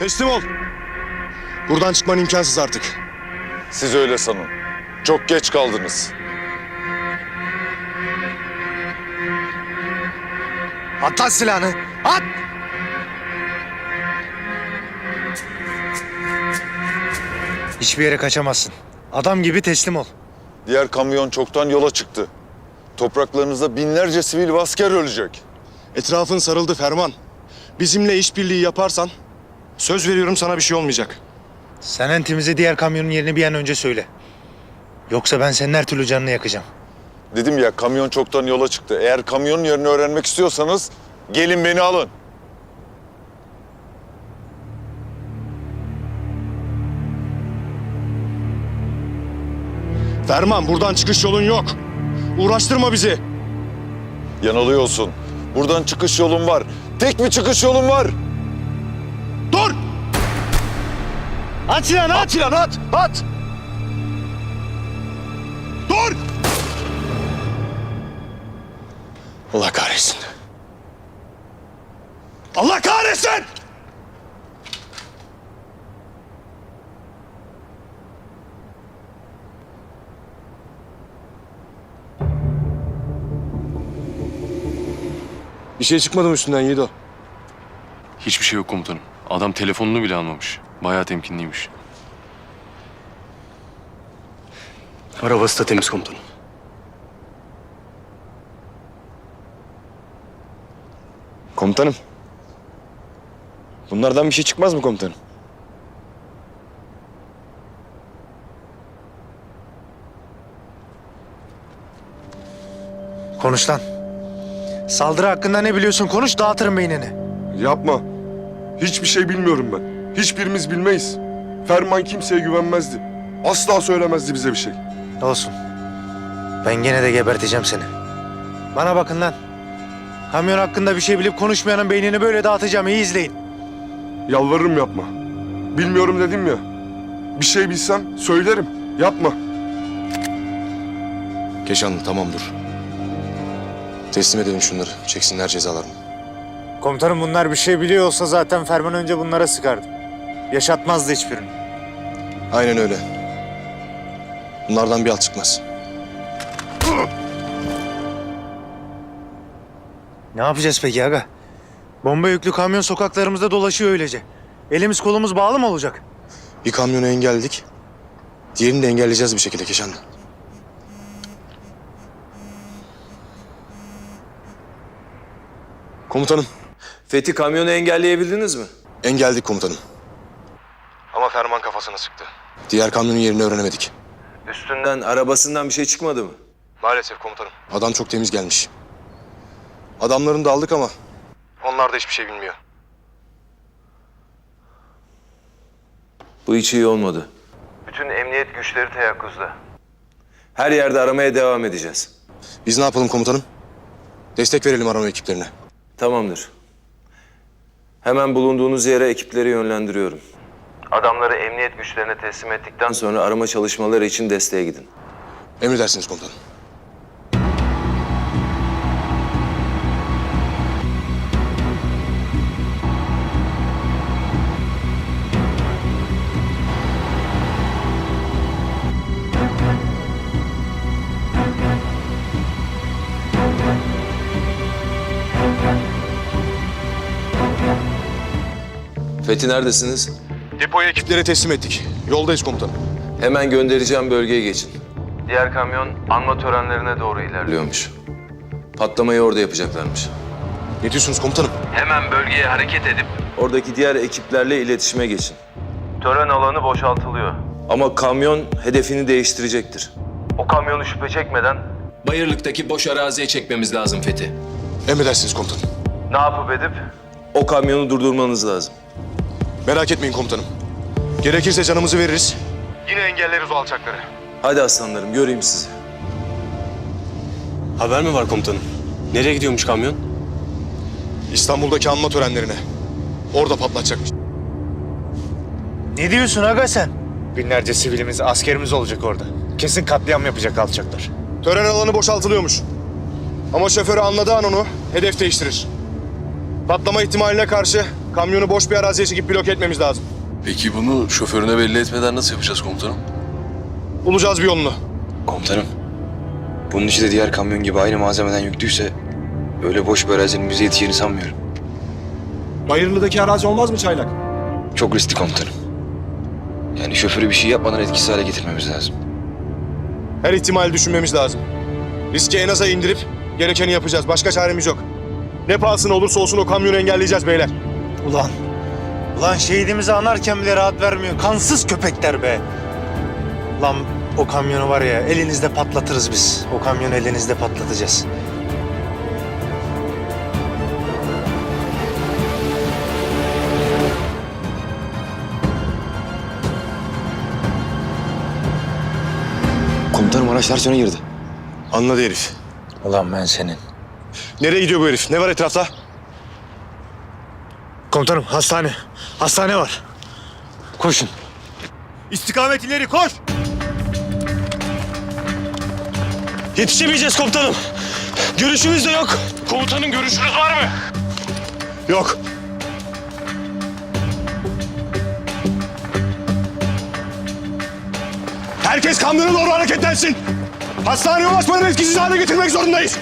Teslim ol. Buradan çıkman imkansız artık. Siz öyle sanın. Çok geç kaldınız. At lan silahını. At! Hiçbir yere kaçamazsın. Adam gibi teslim ol. Diğer kamyon çoktan yola çıktı. Topraklarınızda binlerce sivil asker ölecek. Etrafın sarıldı Ferman. Bizimle işbirliği yaparsan söz veriyorum sana bir şey olmayacak. Sen entimize diğer kamyonun yerini bir an önce söyle. Yoksa ben senin her türlü canını yakacağım. Dedim ya kamyon çoktan yola çıktı. Eğer kamyonun yerini öğrenmek istiyorsanız gelin beni alın. Ferman buradan çıkış yolun yok. Uğraştırma bizi. Yanılıyorsun. Buradan çıkış yolum var. Tek bir çıkış yolum var. At silahını at! At at! At! Dur! Allah kahretsin. Allah kahretsin! Bir şey çıkmadı mı üstünden Yiğido? Hiçbir şey yok komutanım. Adam telefonunu bile almamış. Bayağı temkinliymiş. Arabası da temiz komutanım. Komutanım. Bunlardan bir şey çıkmaz mı komutanım? Konuş lan. Saldırı hakkında ne biliyorsun konuş dağıtırım beynini. Yapma. Hiçbir şey bilmiyorum ben. Hiçbirimiz bilmeyiz. Ferman kimseye güvenmezdi. Asla söylemezdi bize bir şey. Olsun. Ben gene de geberteceğim seni. Bana bakın lan. Kamyon hakkında bir şey bilip konuşmayanın beynini böyle dağıtacağım iyi izleyin. Yalvarırım yapma. Bilmiyorum dedim ya. Bir şey bilsem söylerim. Yapma. Keşanlı tamam dur. Teslim edelim şunları. Çeksinler cezalarını. Komutanım bunlar bir şey biliyor olsa zaten Ferman önce bunlara sıkardı. Yaşatmazdı hiçbirini. Aynen öyle. Bunlardan bir alt çıkmaz. Ne yapacağız peki aga? Bomba yüklü kamyon sokaklarımızda dolaşıyor öylece. Elimiz kolumuz bağlı mı olacak? Bir kamyonu engelledik. Diğerini de engelleyeceğiz bir şekilde Keşanlı. Komutanım. Fethi kamyonu engelleyebildiniz mi? Engelledik komutanım. Ama Ferman kafasına sıktı. Diğer kamyonun yerini öğrenemedik. Üstünden, arabasından bir şey çıkmadı mı? Maalesef komutanım. Adam çok temiz gelmiş. Adamlarını da aldık ama onlar da hiçbir şey bilmiyor. Bu hiç iyi olmadı. Bütün emniyet güçleri teyakkuzda. Her yerde aramaya devam edeceğiz. Biz ne yapalım komutanım? Destek verelim arama ekiplerine. Tamamdır. Hemen bulunduğunuz yere ekipleri yönlendiriyorum. Adamları emniyet güçlerine teslim ettikten sonra arama çalışmaları için desteğe gidin. Emredersiniz komutanım. Fethi neredesiniz? Depoyu ekiplere teslim ettik. Yoldayız komutanım. Hemen göndereceğim bölgeye geçin. Diğer kamyon anma törenlerine doğru ilerliyormuş. Patlamayı orada yapacaklarmış. Ne diyorsunuz komutanım? Hemen bölgeye hareket edip... Oradaki diğer ekiplerle iletişime geçin. Tören alanı boşaltılıyor. Ama kamyon hedefini değiştirecektir. O kamyonu şüphe çekmeden... Bayırlık'taki boş araziye çekmemiz lazım Fethi. Emredersiniz komutanım. Ne yapıp edip? O kamyonu durdurmanız lazım. Merak etmeyin komutanım. Gerekirse canımızı veririz. Yine engelleriz o alçakları. Hadi aslanlarım göreyim sizi. Haber mi var komutanım? Nereye gidiyormuş kamyon? İstanbul'daki anma törenlerine. Orada patlatacakmış. Ne diyorsun aga sen? Binlerce sivilimiz, askerimiz olacak orada. Kesin katliam yapacak alçaklar. Tören alanı boşaltılıyormuş. Ama şoförü anladığı an onu hedef değiştirir. Patlama ihtimaline karşı kamyonu boş bir araziye çekip blok etmemiz lazım. Peki bunu şoförüne belli etmeden nasıl yapacağız komutanım? Bulacağız bir yolunu. Komutanım. Bunun içi de diğer kamyon gibi aynı malzemeden yüklüyse öyle boş bir arazinin bize yeteceğini sanmıyorum. Bayırlı'daki arazi olmaz mı Çaylak? Çok riskli komutanım. Yani şoförü bir şey yapmadan etkisiz hale getirmemiz lazım. Her ihtimali düşünmemiz lazım. Riski en aza indirip gerekeni yapacağız. Başka çaremiz yok. Ne pahasına olursa olsun o kamyonu engelleyeceğiz beyler. Ulan. Ulan şehidimizi anarken bile rahat vermiyor. Kansız köpekler be. Lan o kamyonu var ya elinizde patlatırız biz. O kamyonu elinizde patlatacağız. Komutanım araç ters yöne girdi. Anladı herif. Ulan ben senin. Nereye gidiyor bu herif? Ne var etrafta? Komutanım hastane. Hastane var. Koşun. İstikamet ileri koş! Yetişemeyeceğiz komutanım. Görüşümüz de yok. Komutanın görüşünüz var mı? Yok. Herkes kamyona doğru hareketlensin. Hastaneye ulaşmadan etkisiz hale getirmek zorundayız.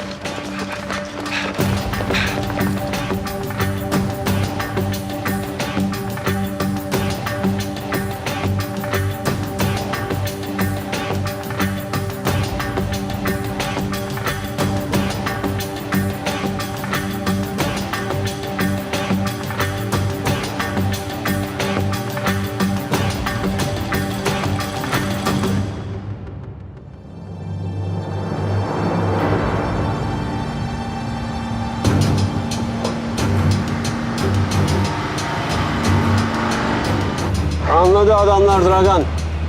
Adamlar Dragan.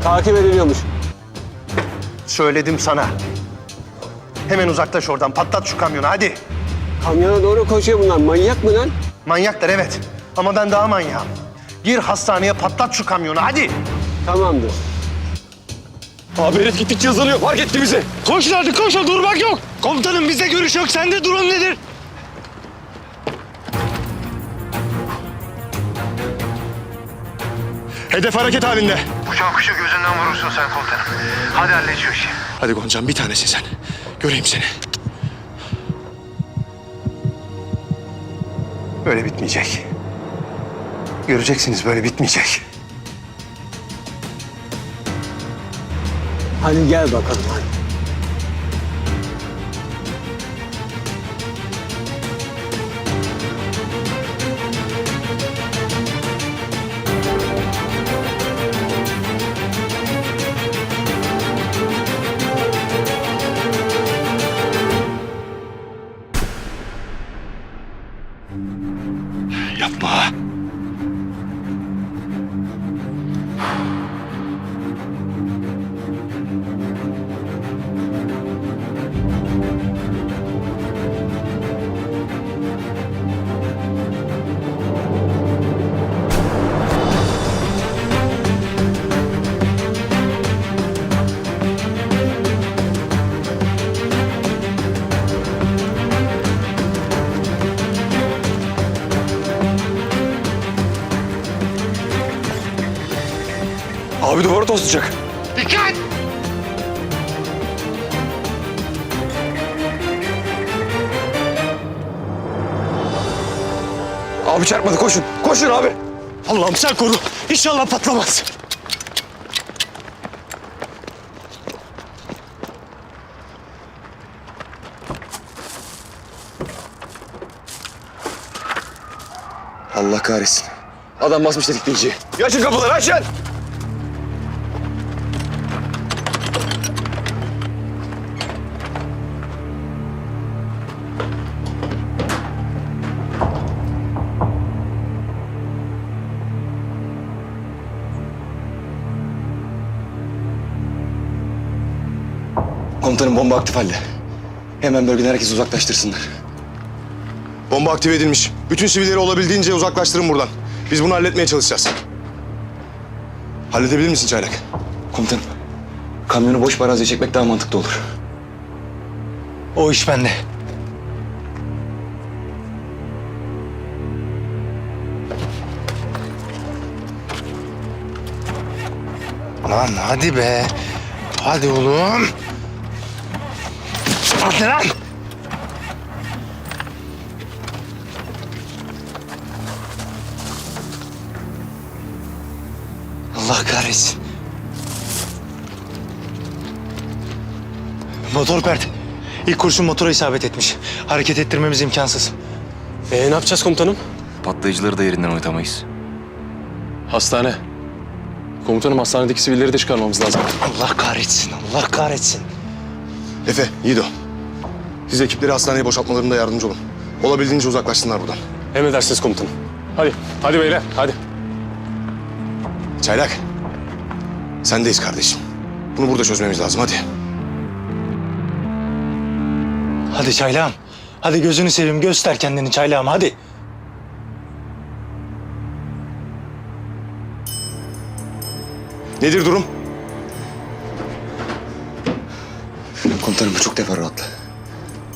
Takip ediliyormuş. Söyledim sana. Hemen uzaklaş oradan. Patlat şu kamyonu hadi. Kamyona doğru koşuyor bunlar. Manyak mı lan? Manyaklar evet. Ama ben daha manyağım. Gir hastaneye patlat şu kamyonu hadi. Tamamdır. Abi herif gittikçe hızlanıyor. Fark etti bizi. Koş hadi koş. Durmak yok. Komutanım bize görüş yok. Sende durum nedir? Hedef hareket halinde. Uçan kuşu gözünden vurursun sen komutanım. Hadi hallediyor işi. Hadi Goncam bir tanesin sen. Göreyim seni. Böyle bitmeyecek. Göreceksiniz böyle bitmeyecek. Hadi gel bakalım hadi. Abi duvara toslayacak. Abi çarpmadı koşun. Koşun abi. Allah'ım sen koru. İnşallah patlamaz. Allah kahretsin. Adam basmış tetikleyiciyi. Açın kapıları açın. Komutanım bomba aktif halde. Hemen bölgeden herkesi uzaklaştırsınlar. Bomba aktive edilmiş. Bütün sivilleri olabildiğince uzaklaştırın buradan. Biz bunu halletmeye çalışacağız. Halledebilir misin Çaylak? Komutanım, kamyonu boş bir araziye çekmek daha mantıklı olur. O iş bende. Lan hadi be. Hadi oğlum. Hadi lan. Allah kahretsin. Motor pert. İlk kurşun motora isabet etmiş. Hareket ettirmemiz imkansız. Ee, ne yapacağız komutanım? Patlayıcıları da yerinden oynatamayız. Hastane. Komutanım hastanedeki sivilleri de çıkarmamız lazım. Allah kahretsin, Allah kahretsin. Efe, Yiğido. Siz ekipleri hastaneye boşaltmalarında yardımcı olun. Olabildiğince uzaklaşsınlar buradan. Emredersiniz komutanım. Hadi, hadi beyler, hadi. Çaylak. Sendeyiz kardeşim. Bunu burada çözmemiz lazım hadi. Hadi çaylağım. Hadi gözünü seveyim göster kendini çaylağım hadi. Nedir durum? Komutanım bu çok teferruatlı.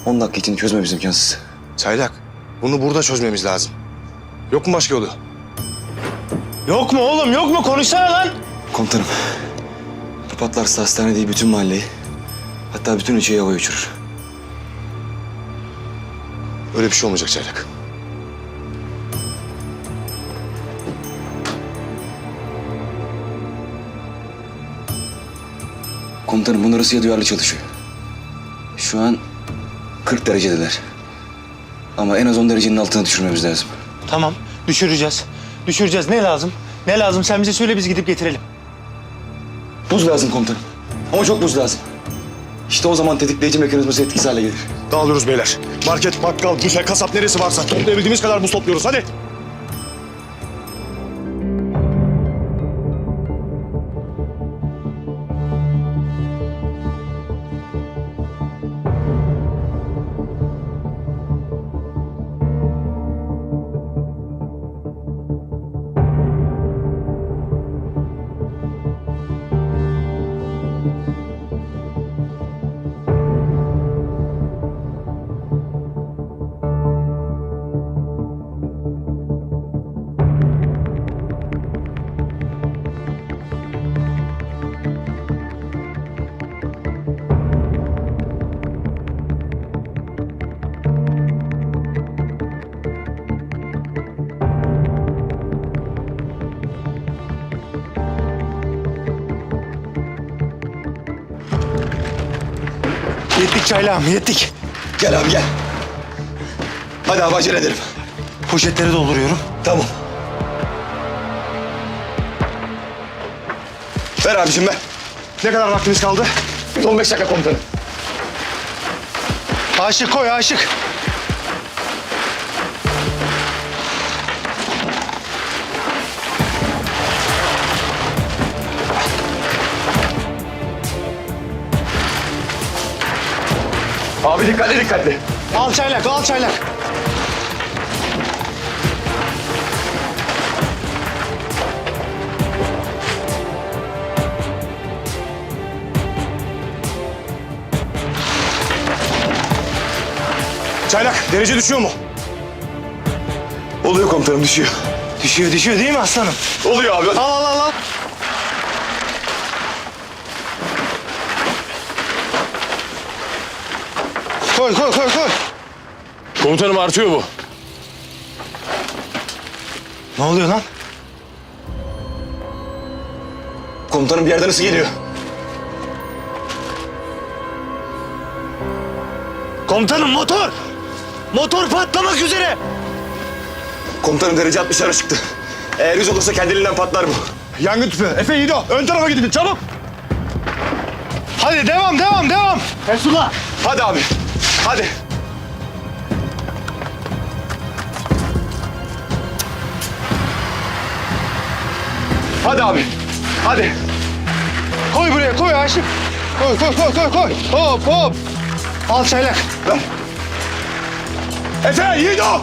10 dakika için çözmemiz imkansız. Çaylak. Bunu burada çözmemiz lazım. Yok mu başka yolu? Yok mu oğlum yok mu konuşsana lan. Komutanım. Bu patlarsa hastane değil bütün mahalleyi. Hatta bütün ilçeyi havaya uçurur. Öyle bir şey olmayacak Çaylak. Komutanım bunlar ısıya duyarlı çalışıyor. Şu an 40 derecedeler. Ama en az 10 derecenin altına düşürmemiz lazım. Tamam düşüreceğiz. Düşüreceğiz ne lazım? Ne lazım sen bize söyle biz gidip getirelim. Buz lazım komutanım. Ama çok buz lazım. İşte o zaman tetikleyici mekanizması etkisiz hale gelir. Dağılıyoruz beyler. Market, bakkal, büfe, kasap neresi varsa toplayabildiğimiz kadar buz topluyoruz hadi. Yettik çaylağım yettik. Gel abi gel. Hadi abi acele edelim. Poşetleri dolduruyorum. Tamam. Ver abicim ver. Ne kadar vaktimiz kaldı? 15 dakika komutanım. Aşık koy aşık. Abi dikkatli dikkatli. Al çaylak al çaylak. Çaylak derece düşüyor mu? Oluyor komutanım düşüyor. Düşüyor düşüyor değil mi aslanım? Oluyor abi. Al al al al. Koy koy koy koy. Komutanım artıyor bu. Ne oluyor lan? Komutanım bir yerden ısı geliyor. Komutanım motor. Motor patlamak üzere. Komutanım derece 60'lara çıktı. Eğer yüz olursa kendiliğinden patlar bu. Yangın tüpü. Efe, Yiğido ön tarafa gidin çabuk. Hadi devam devam devam. Resulullah. Hadi abi. Hadi. Hadi abi. Hadi. Koy buraya koy aşık. Koy koy koy koy koy. Hop hop. Al çaylak. Efe, Yiğido.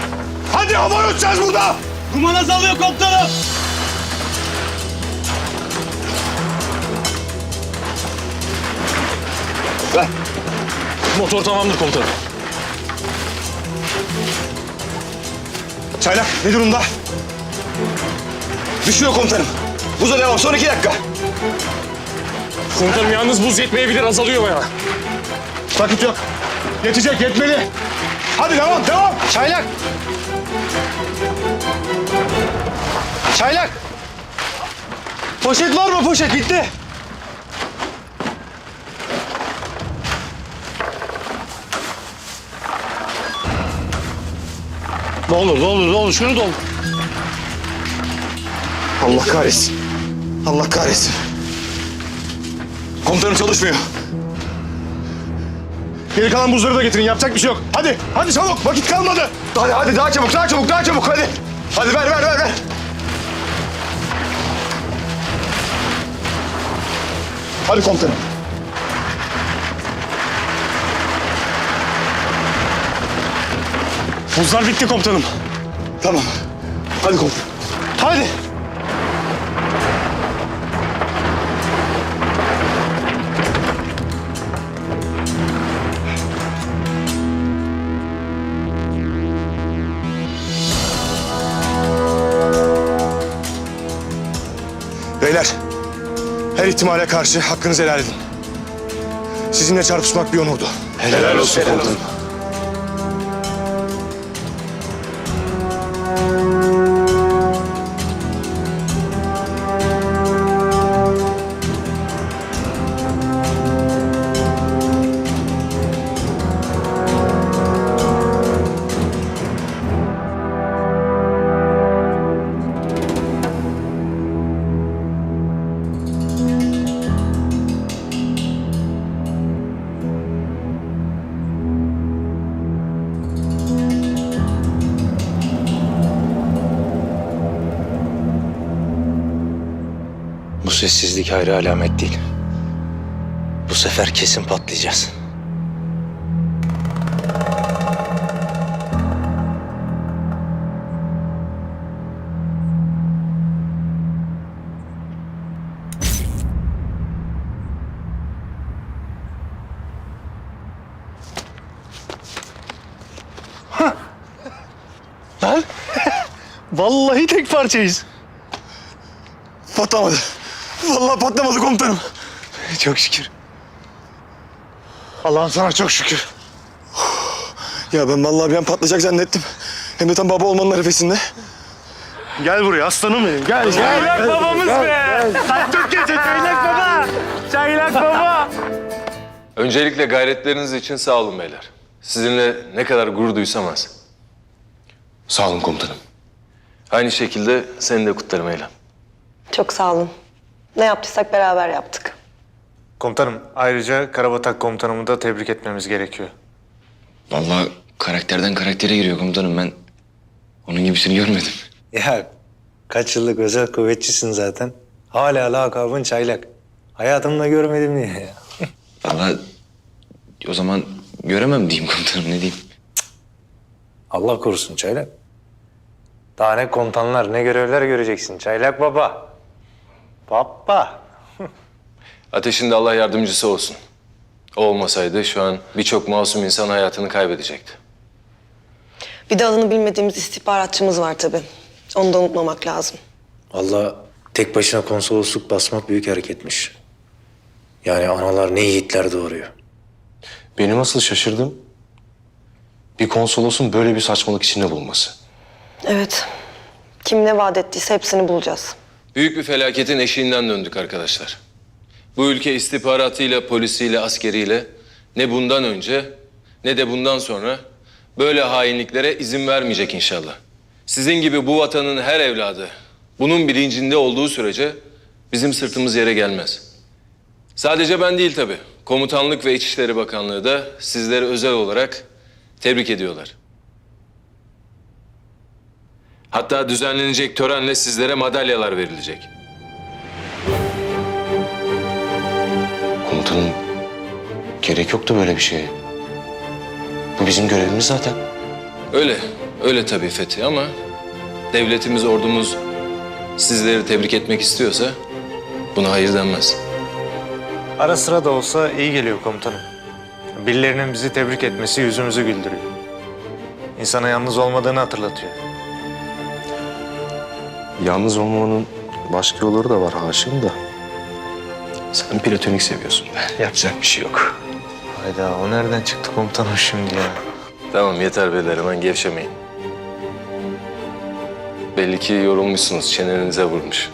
Hadi hava uçacağız burada. Duman azalıyor komutanım. Motor tamamdır komutanım. Çaylak ne durumda? Düşüyor komutanım. Buza devam. Son iki dakika. Komutanım yalnız buz yetmeyebilir azalıyor bayağı. Vakit yok. Yetecek, yetmeli. Hadi devam, devam. Çaylak! Çaylak! Poşet var mı poşet? Bitti. Ne olur, ne olur, ne olur. Şunu doldur. Allah kahretsin. Allah kahretsin. Komutanım çalışmıyor. Geri kalan buzları da getirin. Yapacak bir şey yok. Hadi, hadi çabuk. Vakit kalmadı. Hadi hadi daha çabuk daha çabuk daha çabuk hadi. Hadi ver ver ver ver. Hadi komutanım. Buzlar bitti komutanım. Tamam. Hadi komutanım. Hadi. Beyler, her ihtimale karşı hakkınızı helal edin. Sizinle çarpışmak bir onurdu. Helal olsun komutanım. Sessizlik hayra alamet değil. Bu sefer kesin patlayacağız. Vallahi tek parçayız. Patlamadı. Vallahi patlamadı komutanım. Çok şükür. Allah'ım sana çok şükür. Ya ben vallahi bir an patlayacak zannettim. Hem de tam baba olmanın arifesinde. Gel buraya aslanım benim. Gel gel. Çaylak babamız be. Türkiye çaylak baba. Çaylak baba. Öncelikle gayretleriniz için sağ olun beyler. Sizinle ne kadar gurur duysam az. Sağ olun komutanım. Aynı şekilde seni de kutlarım Eylem. Çok sağ olun. Ne yaptıysak beraber yaptık. Komutanım ayrıca Karabatak komutanımı da tebrik etmemiz gerekiyor. Vallahi karakterden karaktere giriyor komutanım ben. Onun gibisini görmedim. Ya kaç yıllık özel kuvvetçisin zaten. Hala lakabın çaylak. Hayatımda görmedim diye ya. Vallahi o zaman göremem diyeyim komutanım ne diyeyim. Allah korusun çaylak. Daha ne komutanlar ne görevler göreceksin çaylak baba. Baba. Ateşin de Allah yardımcısı olsun. O olmasaydı şu an birçok masum insan hayatını kaybedecekti. Bir de adını bilmediğimiz istihbaratçımız var tabii. Onu da unutmamak lazım. Vallahi tek başına konsolosluk basmak büyük hareketmiş. Yani analar ne yiğitler doğuruyor. Benim asıl şaşırdım. Bir konsolosun böyle bir saçmalık içinde bulunması. Evet. Kim ne vaat ettiyse hepsini bulacağız. Büyük bir felaketin eşiğinden döndük arkadaşlar. Bu ülke istihbaratıyla, polisiyle, askeriyle ne bundan önce ne de bundan sonra böyle hainliklere izin vermeyecek inşallah. Sizin gibi bu vatanın her evladı bunun bilincinde olduğu sürece bizim sırtımız yere gelmez. Sadece ben değil tabii. Komutanlık ve İçişleri Bakanlığı da sizleri özel olarak tebrik ediyorlar. Hatta düzenlenecek törenle sizlere madalyalar verilecek. Komutanım gerek yoktu böyle bir şeye. Bu bizim görevimiz zaten. Öyle, öyle tabii Fethi ama devletimiz, ordumuz sizleri tebrik etmek istiyorsa buna hayır denmez. Ara sıra da olsa iyi geliyor komutanım. Birilerinin bizi tebrik etmesi yüzümüzü güldürüyor. İnsana yalnız olmadığını hatırlatıyor. Yalnız olmanın başka yolları da var Haşim da. Sen platonik seviyorsun. Yapacak bir şey yok. Hayda o nereden çıktı komutanım şimdi ya? Tamam yeter beyler hemen gevşemeyin. Belli ki yorulmuşsunuz, çenenize vurmuş.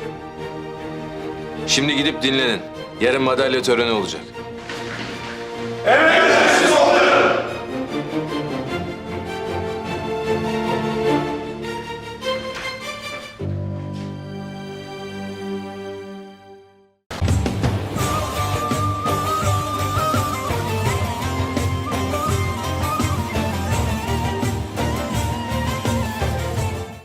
Şimdi gidip dinlenin. Yarın madalya töreni olacak.